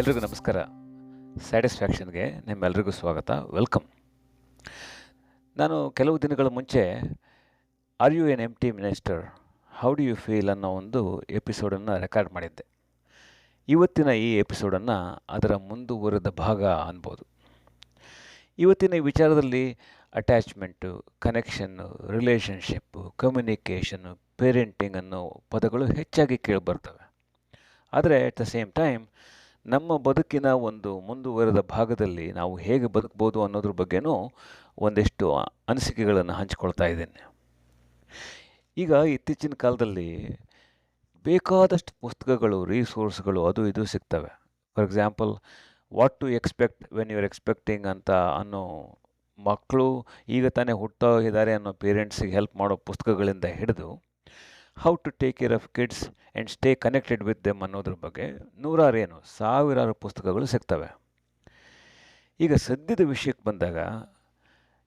ಎಲ್ರಿಗೂ ನಮಸ್ಕಾರ. ಸ್ಯಾಟಿಸ್ಫ್ಯಾಕ್ಷನ್ಗೆ ನಿಮ್ಮೆಲ್ರಿಗೂ ಸ್ವಾಗತ. ವೆಲ್ಕಮ್ ನಾನು ಕೆಲವು ದಿನಗಳ ಮುಂಚೆ are you an empty nester how do you feel ಅನ್ನೋ ಒಂದು ಎಪಿಸೋಡನ್ನು ರೆಕಾರ್ಡ್ ಮಾಡಿದ್ದೆ. ಇವತ್ತಿನ ಈ ಎಪಿಸೋಡನ್ನು ಅದರ ಮುಂದುವರೆದ ಭಾಗ ಅನ್ಬೋದು. ಇವತ್ತಿನ ಈ ವಿಚಾರದಲ್ಲಿ attachment connection relationship communication parenting ಅನ್ನೋ ಪದಗಳು ಹೆಚ್ಚಾಗಿ ಕೇಳಿಬರ್ತವೆ. ಆದರೆ ಅಟ್ ದ ಸೇಮ್ ಟೈಮ್ ನಮ್ಮ ಬದುಕಿನ ಒಂದು ಮುಂದುವರೆದ ಭಾಗದಲ್ಲಿ ನಾವು ಹೇಗೆ ಬದುಕ್ಬೋದು ಅನ್ನೋದ್ರ ಬಗ್ಗೆನೂ ಒಂದಿಷ್ಟು ಅನಿಸಿಕೆಗಳನ್ನು ಹಂಚಿಕೊಳ್ತಾ ಇದ್ದೇನೆ. ಈಗ ಇತ್ತೀಚಿನ ಕಾಲದಲ್ಲಿ ಬೇಕಾದಷ್ಟು ಪುಸ್ತಕಗಳು ರಿಸೋರ್ಸ್ಗಳು ಅದು ಇದು ಸಿಗ್ತವೆ. For example what to expect when you are expecting ಅಂತ ಅನ್ನೋ ಮಕ್ಕಳು ಈಗ ತಾನೇ ಹುಟ್ಟೋ ಇದ್ದಾರೆ ಅನ್ನೋ ಪೇರೆಂಟ್ಸಿಗೆ ಹೆಲ್ಪ್ ಮಾಡೋ ಪುಸ್ತಕಗಳಿಂದ ಹಿಡಿದು how to take care of kids and stay connected with them ಅನ್ನೋದ್ರ ಬಗ್ಗೆ ನೂರಾರು ಏನು ಸಾವಿರಾರು ಪುಸ್ತಕಗಳು ಸಿಗ್ತವೆ. ಈಗ ಸದ್ಯದ ವಿಷಯಕ್ಕೆ ಬಂದಾಗ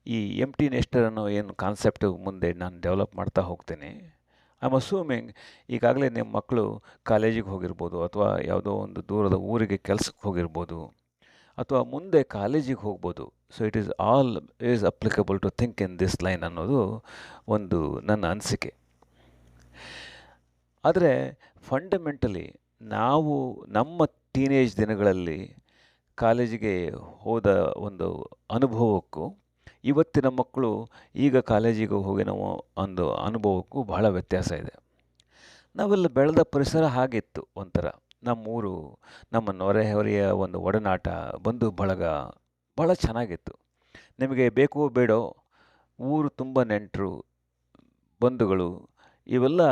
ಈ ಎಂ ಟಿ ನೆಸ್ಟರ್ ಅನ್ನೋ ಏನು ಕಾನ್ಸೆಪ್ಟ್ ಮುಂದೆ ನಾನು ಡೆವಲಪ್ ಮಾಡ್ತಾ ಹೋಗ್ತೀನಿ. ಐ ಅಸ್ಯೂಮಿಂಗ್ ಈಗಾಗಲೇ ನಿಮ್ಮ ಮಕ್ಕಳು ಕಾಲೇಜಿಗೆ ಹೋಗಿರ್ಬೋದು ಅಥವಾ ಯಾವುದೋ ಒಂದು ದೂರದ ಊರಿಗೆ ಕೆಲಸಕ್ಕೆ ಹೋಗಿರ್ಬೋದು ಅಥವಾ ಮುಂದೆ ಕಾಲೇಜಿಗೆ ಹೋಗ್ಬೋದು. So it is all is applicable to think in this line ಅನ್ನೋದು ಒಂದು ನನ್ನ ಅನಿಸಿಕೆ. ಆದರೆ ಫಂಡಮೆಂಟಲಿ ನಾವು ನಮ್ಮ ಟೀನೇಜ್ ದಿನಗಳಲ್ಲಿ ಕಾಲೇಜಿಗೆ ಹೋದ ಒಂದು ಅನುಭವಕ್ಕೂ, ಇವತ್ತಿನ ಮಕ್ಕಳು ಈಗ ಕಾಲೇಜಿಗೆ ಹೋಗಿ ನಾವು ಒಂದು ಅನುಭವಕ್ಕೂ ಬಹಳ ವ್ಯತ್ಯಾಸ ಇದೆ. ನಾವೆಲ್ಲ ಬೆಳೆದ ಪರಿಸರ ಹಾಗಿತ್ತು ಒಂಥರ. ನಮ್ಮೂರು, ನಮ್ಮ ನೊರೆಹೊರೆಯ ಒಂದು ಒಡನಾಟ ಬಂಧು ಬಳಗ ಭಾಳ ಚೆನ್ನಾಗಿತ್ತು. ನಿಮಗೆ ಬೇಕೋ ಬೇಡೋ ಊರು ತುಂಬ ನೆಂಟರು, ಬಂಧುಗಳು ಇವೆಲ್ಲ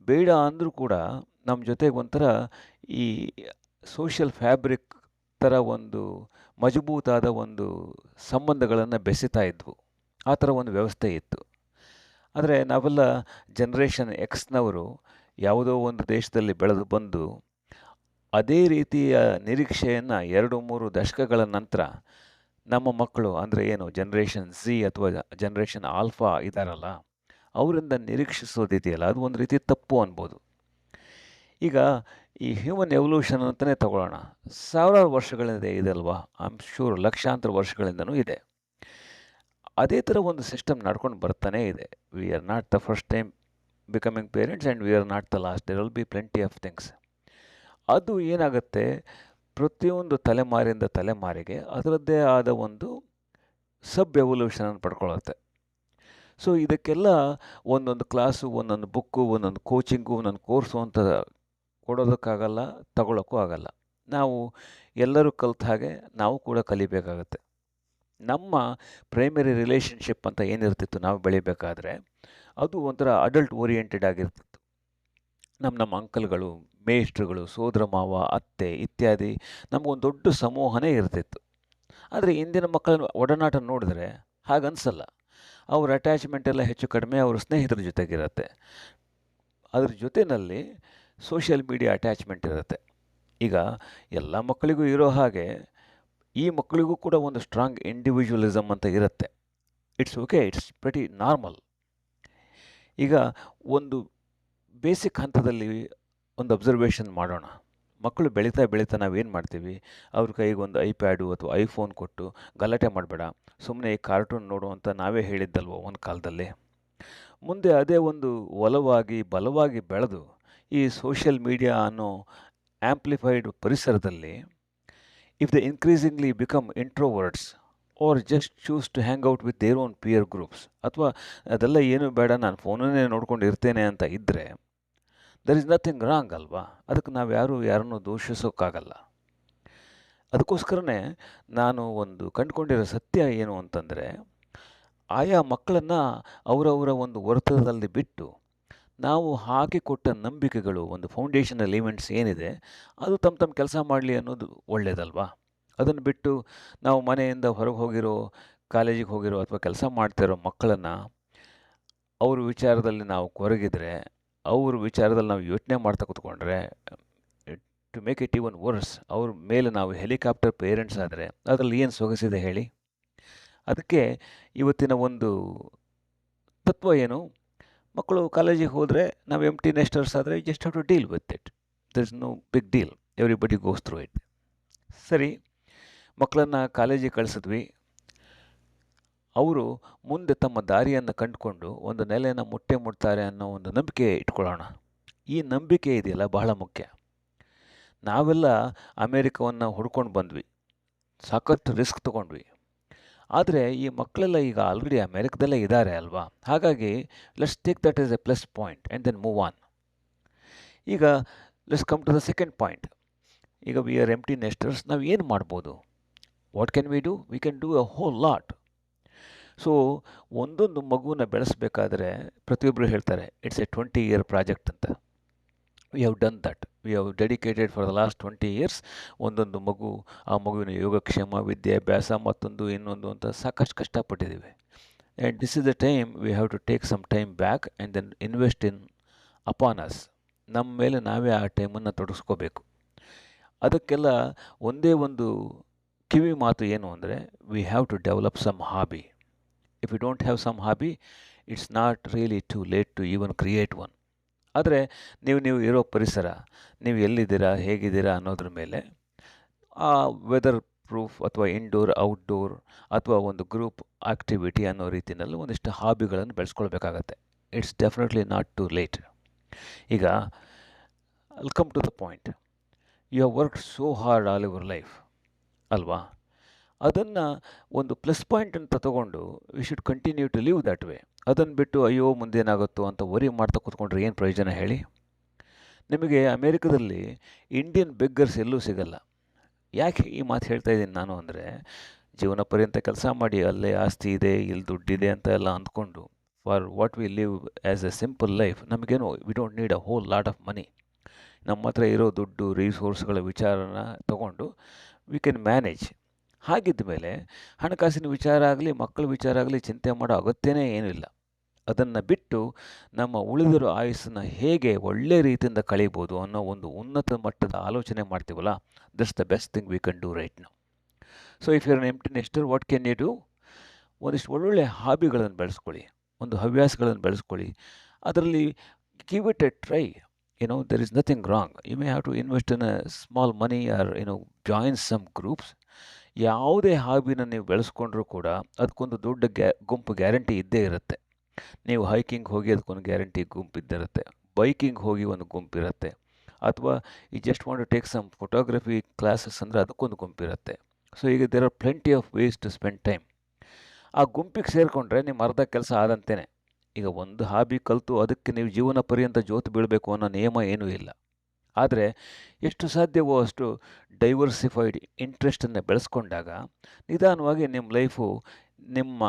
ಬೇಡ ಅಂದರೂ ಕೂಡ ನಮ್ಮ ಜೊತೆಗೆ ಒಂಥರ ಈ ಸೋಷಿಯಲ್ ಫ್ಯಾಬ್ರಿಕ್ ಥರ ಒಂದು ಮಜಬೂತಾದ ಒಂದು ಸಂಬಂಧಗಳನ್ನು ಬೆಸಿತಾ ಇದ್ವು. ಆ ಥರ ಒಂದು ವ್ಯವಸ್ಥೆ ಇತ್ತು. ಆದರೆ ನಾವೆಲ್ಲ ಜನ್ರೇಷನ್ ಎಕ್ಸ್ನವರು ಯಾವುದೋ ಒಂದು ದೇಶದಲ್ಲಿ ಬೆಳೆದು ಬಂದು ಅದೇ ರೀತಿಯ ನಿರೀಕ್ಷೆಯನ್ನು ಎರಡು ಮೂರು ದಶಕಗಳ ನಂತರ ನಮ್ಮ ಮಕ್ಕಳು ಅಂದರೆ ಏನು ಜನ್ರೇಷನ್ ಸಿ ಅಥವಾ ಜನ್ರೇಷನ್ ಆಲ್ಫಾ ಇದ್ದಾರಲ್ಲ ಅವರಿಂದ ನಿರೀಕ್ಷಿಸೋದಿದೆಯಲ್ಲ, ಅದು ಒಂದು ರೀತಿ ತಪ್ಪು ಅನ್ಬೋದು. ಈಗ ಈ ಹ್ಯೂಮನ್ ಎವಲ್ಯೂಷನ್ ಅಂತಲೇ ತಗೊಳ್ಳೋಣ. ಸಾವಿರಾರು ವರ್ಷಗಳಿಂದ ಇದೆ ಅಲ್ವಾ? ಐ ಆಮ್ ಶೂರ್ ಲಕ್ಷಾಂತರ ವರ್ಷಗಳಿಂದನೂ ಇದೆ. ಅದೇ ಥರ ಒಂದು ಸಿಸ್ಟಮ್ ನಡ್ಕೊಂಡು ಬರ್ತಾನೇ ಇದೆ. We are not the first time becoming parents and we are not the last there will be plenty of things ಅದು ಏನಾಗುತ್ತೆ? ಪ್ರತಿಯೊಂದು ತಲೆಮಾರಿಂದ ತಲೆಮಾರಿಗೆ ಅದರದ್ದೇ ಆದ ಒಂದು ಸಬ್ ಎವಲ್ಯೂಷನನ್ನು ಪಡ್ಕೊಳ್ಳುತ್ತೆ. ಸೊ ಇದಕ್ಕೆಲ್ಲ ಒಂದೊಂದು ಕ್ಲಾಸು ಒಂದೊಂದು ಬುಕ್ಕು ಒಂದೊಂದು ಕೋಚಿಂಗು ಒಂದೊಂದು ಕೋರ್ಸು ಅಂತ ಕೊಡೋದಕ್ಕಾಗಲ್ಲ ತಗೊಳ್ಳೋಕ್ಕೂ ಆಗಲ್ಲ. ನಾವು ಎಲ್ಲರೂ ಕಲಿತ ಹಾಗೆ ನಾವು ಕೂಡ ಕಲಿಬೇಕಾಗತ್ತೆ. ನಮ್ಮ ಪ್ರೈಮರಿ ರಿಲೇಷನ್ಶಿಪ್ ಅಂತ ಏನಿರ್ತಿತ್ತು ನಾವು ಬೆಳಿಬೇಕಾದ್ರೆ, ಅದು ಒಂಥರ ಅಡಲ್ಟ್ ಓರಿಯೆಂಟೆಡ್ ಆಗಿರ್ತಿತ್ತು. ನಮ್ಮ ನಮ್ಮ ಅಂಕಲ್ಗಳು, ಮೇಷ್ಟ್ರುಗಳು, ಸೋದರ ಮಾವ, ಅತ್ತೆ ಇತ್ಯಾದಿ ನಮಗೊಂದು ದೊಡ್ಡ ಸಮೂಹನೇ ಇರ್ತಿತ್ತು. ಆದರೆ ಇಂದಿನ ಮಕ್ಕಳ ಒಡನಾಟ ನೋಡಿದ್ರೆ ಹಾಗನ್ಸಲ್ಲ. ಅವ್ರ ಅಟ್ಯಾಚ್ಮೆಂಟ್ ಎಲ್ಲ ಹೆಚ್ಚು ಕಡಿಮೆ ಅವ್ರ ಸ್ನೇಹಿತರ ಜೊತೆಗಿರುತ್ತೆ. ಅದ್ರ ಜೊತೆಯಲ್ಲಿ ಸೋಷಿಯಲ್ ಮೀಡಿಯಾ ಅಟ್ಯಾಚ್ಮೆಂಟ್ ಇರುತ್ತೆ. ಈಗ ಎಲ್ಲ ಮಕ್ಕಳಿಗೂ ಇರೋ ಹಾಗೆ ಈ ಮಕ್ಕಳಿಗೂ ಕೂಡ ಒಂದು ಸ್ಟ್ರಾಂಗ್ ಇಂಡಿವಿಜುವಲಿಸಮ್ ಅಂತ ಇರುತ್ತೆ. It's okay it's pretty normal ಈಗ ಒಂದು ಬೇಸಿಕ್ ಹಂತದಲ್ಲಿ ಒಂದು ಅಬ್ಸರ್ವೇಷನ್ ಮಾಡೋಣ. ಮಕ್ಕಳು ಬೆಳೀತಾ ಬೆಳೀತಾ ನಾವೇನು ಮಾಡ್ತೀವಿ? ಅವ್ರ ಕೈಗೆ ಒಂದು ಐಪ್ಯಾಡು ಅಥವಾ ಐಫೋನ್ ಕೊಟ್ಟು ಗಲಾಟೆ ಮಾಡಬೇಡ. ಸುಮ್ಮನೆ ಈ ಕಾರ್ಟೂನ್ ನೋಡು ಅಂತ ನಾವೇ ಹೇಳಿದ್ದಲ್ವ ಒಂದು ಕಾಲದಲ್ಲಿ? ಮುಂದೆ ಅದೇ ಒಂದು ಒಲವಾಗಿ, ಬಲವಾಗಿ ಬೆಳೆದು ಈ ಸೋಷಿಯಲ್ ಮೀಡಿಯಾ ಅನ್ನೋ ಆ್ಯಂಪ್ಲಿಫೈಡ್ ಪರಿಸರದಲ್ಲಿ if they increasingly become introverts or just choose to hang out with their own peer groups ಅಥವಾ ಅದೆಲ್ಲ ಏನೂ ಬೇಡ, ನಾನು ಫೋನನ್ನೇ ನೋಡ್ಕೊಂಡು ಇರ್ತೇನೆ ಅಂತ ಇದ್ದರೆ ದರ್ ಇಸ್ ನಥಿಂಗ್ ರಾಂಗ್ ಅಲ್ವಾ? ಅದಕ್ಕೆ ನಾವು ಯಾರೂ ಯಾರನ್ನು ದೂಷಿಸೋಕ್ಕಾಗಲ್ಲ. ಅದಕ್ಕೋಸ್ಕರನೇ ನಾನು ಒಂದು ಕಂಡುಕೊಂಡಿರೋ ಸತ್ಯ ಏನು ಅಂತಂದರೆ, ಆಯಾ ಮಕ್ಕಳನ್ನು ಅವರವರ ಒಂದು ವರ್ತದಲ್ಲಿ ಬಿಟ್ಟು ನಾವು ಹಾಕಿಕೊಟ್ಟ ನಂಬಿಕೆಗಳು, ಒಂದು ಫೌಂಡೇಶನಲ್ ಎಲಿಮೆಂಟ್ಸ್ ಏನಿದೆ, ಅದು ತಮ್ಮ ತಮ್ಮ ಕೆಲಸ ಮಾಡಲಿ ಅನ್ನೋದು ಒಳ್ಳೆಯದಲ್ವಾ ಅದನ್ನು ಬಿಟ್ಟು ನಾವು ಮನೆಯಿಂದ ಹೊರಗೆ ಹೋಗಿರೋ, ಕಾಲೇಜಿಗೆ ಹೋಗಿರೋ ಅಥವಾ ಕೆಲಸ ಮಾಡ್ತಿರೋ ಮಕ್ಕಳನ್ನು, ಅವ್ರ ವಿಚಾರದಲ್ಲಿ ನಾವು ಕೊರಗಿದ್ರೆ ಅವ್ರ ವಿಚಾರದಲ್ಲಿ ನಾವು ಯೋಚನೆ ಮಾಡ್ತಾ ಕೂತ್ಕೊಂಡ್ರೆ to make it even worse ಅವ್ರ ಮೇಲೆ ನಾವು ಹೆಲಿಕಾಪ್ಟರ್ ಪೇರೆಂಟ್ಸ್ ಆದರೆ ಅದರಲ್ಲಿ ಏನು ಸೊಗಸಿದೆ ಹೇಳಿ? ಅದಕ್ಕೆ ಇವತ್ತಿನ ಒಂದು ತತ್ವ ಏನು? ಮಕ್ಕಳು ಕಾಲೇಜಿಗೆ ಹೋದರೆ ನಾವು ಎಂ ಟಿ ನೆಸ್ಟರ್ಸ್ ಆದರೆ just have to deal with it there is no big deal everybody goes through it ಸರಿ, ಮಕ್ಕಳನ್ನು ಕಾಲೇಜಿಗೆ ಕಳಿಸಿದ್ವಿ. ಅವರು ಮುಂದೆ ತಮ್ಮ ದಾರಿಯನ್ನು ಕಂಡುಕೊಂಡು ಒಂದು ನೆಲೆಯನ್ನು ಮುಟ್ಟೆ ಮುಟ್ತಾರೆ ಅನ್ನೋ ಒಂದು ನಂಬಿಕೆ ಇಟ್ಕೊಳ್ಳೋಣ. ಈ ನಂಬಿಕೆ ಇದೆಯಲ್ಲ ಬಹಳ ಮುಖ್ಯ. ನಾವೆಲ್ಲ ಅಮೇರಿಕವನ್ನು ಹುಡ್ಕೊಂಡು ಬಂದ್ವಿ. ಸಾಕಷ್ಟು ರಿಸ್ಕ್ ತೊಗೊಂಡ್ವಿ. ಆದರೆ ಈ ಮಕ್ಕಳೆಲ್ಲ ಈಗ ಆಲ್ರೆಡಿ ಅಮೇರಿಕದಲ್ಲೇ ಇದ್ದಾರೆ ಅಲ್ವಾ? ಹಾಗಾಗಿ let's take that is a plus point and then move on ಈಗ let's come to the second point ಈಗ ವಿ ಆರ್ ಎಂಟಿ ನೆಸ್ಟರ್ಸ್ ನಾವು ಏನು ಮಾಡ್ಬೋದು? What can we do we can do a whole lot so ಒಂದೊಂದು ಮಗುನ ಬೆಳೆಸಬೇಕಾದ್ರೆ ಪ್ರತಿಯೊಬ್ಬರು ಹೇಳ್ತಾರೆ it's a twenty year project ಅಂತ. We have done that we have dedicated for the last twenty years ಒಂದೊಂದು ಮಗು, ಆ ಮಗುವಿನ ಯೋಗಕ್ಷೇಮ, ವಿದ್ಯಾಭ್ಯಾಸ, ಮತ್ತೊಂದು ಇನ್ನೊಂದು ಅಂತ ಸಾಕಷ್ಟು ಕಷ್ಟಪಟ್ಟಿದ್ದೀವಿ. And this is the time we have to take some time back and then invest in upon us ನಮ್ಮ ಮೇಲೆ ನಾವೇ ಆ ಟೈಮನ್ನು ತೊಡಗಿಸ್ಕೋಬೇಕು. ಅದಕ್ಕೆಲ್ಲ ಒಂದೇ ಒಂದು ಕಿವಿ ಮಾತು ಏನು ಅಂದರೆ we have to develop some hobby if you don't have some hobby it's not really too late to even create one ಆದರೆ ನೀವು ನೀವು ಇರೋ ಪರಿಸರ, ನೀವು ಎಲ್ಲಿದ್ದೀರಾ, ಹೇಗಿದ್ದೀರಾ ಅನ್ನೋದ್ರ ಮೇಲೆ ಆ ವೆದರ್ ಪ್ರೂಫ್ ಅಥವಾ ಇಂಡೋರ್ ಔಟ್ಡೋರ್ ಅಥವಾ ಒಂದು ಗ್ರೂಪ್ ಆ್ಯಕ್ಟಿವಿಟಿ ಅನ್ನೋ ರೀತಿಯಲ್ಲಿ ಒಂದಿಷ್ಟು ಹಾಬಿಗಳನ್ನು ಬೆಳೆಸ್ಕೊಳ್ಬೇಕಾಗತ್ತೆ. It's definitely not too late ಈಗ come to the point you have work so hard all your life ಅಲ್ವಾ? ಅದನ್ನು ಒಂದು ಪ್ಲಸ್ ಪಾಯಿಂಟ್ ಅಂತ ತಗೊಂಡು we should continue to live that way ಅದನ್ನು ಬಿಟ್ಟು ಅಯ್ಯೋ ಮುಂದೇನಾಗುತ್ತೋ ಅಂತ ವರಿ ಮಾಡ್ತಾ ಕೂತ್ಕೊಂಡ್ರೆ ಏನು ಪ್ರಯೋಜನ ಹೇಳಿ? ನಿಮಗೆ ಅಮೇರಿಕದಲ್ಲಿ ಇಂಡಿಯನ್ ಬೆಗ್ಗರ್ಸ್ ಎಲ್ಲೂ ಸಿಗಲ್ಲ. ಯಾಕೆ ಈ ಮಾತು ಹೇಳ್ತಾ ಇದ್ದೀನಿ ನಾನು ಅಂದರೆ ಜೀವನ ಪರ್ಯಂತ ಕೆಲಸ ಮಾಡಿ ಅಲ್ಲೇ ಆಸ್ತಿ ಇದೆ, ಇಲ್ಲಿ ದುಡ್ಡಿದೆ ಅಂತ ಎಲ್ಲ ಅಂದ್ಕೊಂಡು for what we live as a simple life ನಮಗೇನು we don't need a whole lot of money ನಮ್ಮ ಹತ್ರ ಇರೋ ದುಡ್ಡು ರಿಸೋರ್ಸ್ಗಳ ವಿಚಾರನ ತಗೊಂಡು ವಿ ಕ್ಯಾನ್ ಮ್ಯಾನೇಜ್ ಹಾಗಿದ್ದ ಮೇಲೆ ಹಣಕಾಸಿನ ವಿಚಾರ ಆಗಲಿ, ಮಕ್ಕಳ ವಿಚಾರ ಆಗಲಿ ಚಿಂತೆ ಮಾಡೋ ಅಗತ್ಯನೇ ಏನೂ ಇಲ್ಲ ಅದನ್ನು ಬಿಟ್ಟು ನಮ್ಮ ಉಳಿದಿರೋ ಆಯುಸ್ಸನ್ನು ಹೇಗೆ ಒಳ್ಳೆ ರೀತಿಯಿಂದ ಕಳೀಬೋದು ಅನ್ನೋ ಒಂದು ಉನ್ನತ ಮಟ್ಟದ ಆಲೋಚನೆ ಮಾಡ್ತೀವಲ್ಲ that's the best thing we can do right ನಾವು so if you're empty nester what can you do ಒಂದಿಷ್ಟು ಒಳ್ಳೊಳ್ಳೆ ಹಾಬಿಗಳನ್ನು ಬೆಳೆಸ್ಕೊಳ್ಳಿ, ಒಂದು ಹವ್ಯಾಸಗಳನ್ನು ಬೆಳೆಸ್ಕೊಳ್ಳಿ. ಅದರಲ್ಲಿ give it a try you know, there is nothing wrong. You may have to invest in a small money or, you know, join some groups. ಯಾವುದೇ ಹಾಬಿನ ನೀವು ಬೆಳೆಸ್ಕೊಂಡ್ರೂ ಕೂಡ ಅದಕ್ಕೊಂದು ದೊಡ್ಡ ಗ್ಯಾ, ಗುಂಪು ಗ್ಯಾರಂಟಿ ಇದ್ದೇ ಇರುತ್ತೆ. ನೀವು ಹೈಕಿಂಗ್ ಹೋಗಿ ಅದಕ್ಕೊಂದು ಗ್ಯಾರಂಟಿ ಗುಂಪು ಇದ್ದಿರುತ್ತೆ ಬೈಕಿಂಗ್ ಹೋಗಿ ಒಂದು ಗುಂಪು ಇರುತ್ತೆ. ಅಥವಾ ಈ just want to take some photography classes ಅಂದರೆ ಅದಕ್ಕೊಂದು ಗುಂಪು ಇರುತ್ತೆ. ಸೊ ಈಗ there are plenty of ways to spend time ಆ ಗುಂಪಿಗೆ ಸೇರಿಕೊಂಡ್ರೆ ನಿಮ್ಮ ಅರ್ಧ ಕೆಲಸ ಆದಂತೆಯೇ ಈಗ ಒಂದು ಹಾಬಿ ಕಲಿತು ಅದಕ್ಕೆ ನೀವು ಜೀವನ ಪರ್ಯಂತ ಜೋತು ಬೀಳಬೇಕು ಅನ್ನೋ ನಿಯಮ ಏನೂ ಇಲ್ಲ. ಆದರೆ ಎಷ್ಟು ಸಾಧ್ಯವೋ ಅಷ್ಟು ಡೈವರ್ಸಿಫೈಡ್ ಇಂಟ್ರೆಸ್ಟನ್ನು ಬೆಳೆಸ್ಕೊಂಡಾಗ ನಿಧಾನವಾಗಿ ನಿಮ್ಮ ಲೈಫು ನಿಮ್ಮ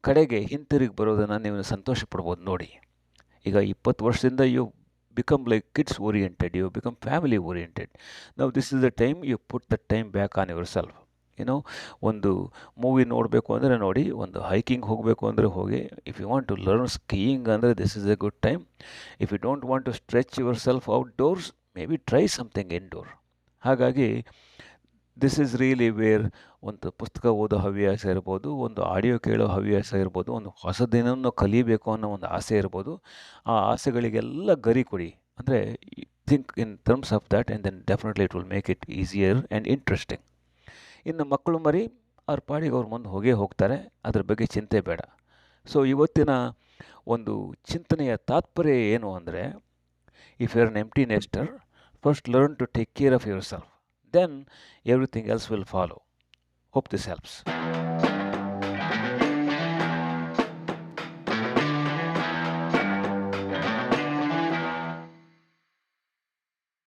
ಕಡೆಗೆ ಹಿಂತಿರುಗಿ ಬರೋದನ್ನು ನೀವು ಸಂತೋಷ ಪಡ್ಬೋದು ನೋಡಿ. ಈಗ ಇಪ್ಪತ್ತು ವರ್ಷದಿಂದ you become like kids oriented you become family oriented ನಾವು this is the time you put the time back on yourself ಏನೋ ಒಂದು ಮೂವಿ ನೋಡಬೇಕು ಅಂದರೆ ನೋಡಿ, ಒಂದು ಹೈಕಿಂಗ್ ಹೋಗಬೇಕು ಅಂದರೆ ಹೋಗಿ if you want to learn skiing ಅಂದರೆ this is a good time if you don't want to stretch yourself outdoors maybe try something indoor ಹಾಗಾಗಿ ದಿಸ್ ಈಸ್ ರಿಯಲಿ ವೇರ್ ಒಂದು ಪುಸ್ತಕ ಓದೋ ಹವ್ಯಾಸ ಇರ್ಬೋದು, ಒಂದು ಆಡಿಯೋ ಕೇಳೋ ಹವ್ಯಾಸ ಇರ್ಬೋದು, ಒಂದು ಹೊಸದೇನನ್ನು ಕಲಿಬೇಕು ಅನ್ನೋ ಒಂದು ಆಸೆ ಇರ್ಬೋದು. ಆ ಆಸೆಗಳಿಗೆಲ್ಲ ಗರಿ ಕೊಡಿ. ಅಂದರೆ think in terms of that and then definitely it will make it easier and interesting ಇನ್ನು ಮಕ್ಕಳು ಮರಿ, ಅವ್ರ ಪಾಡಿಗೆ ಅವ್ರ ಮುಂದೆ ಹೋಗೇ ಹೋಗ್ತಾರೆ. ಅದ್ರ ಬಗ್ಗೆ ಚಿಂತೆ ಬೇಡ. ಸೊ ಇವತ್ತಿನ ಒಂದು ಚಿಂತನೆಯ ತಾತ್ಪರ್ಯ ಏನು ಅಂದರೆ if you are an empty nester First, learn to take care of yourself. Then, everything else will follow. Hope this helps.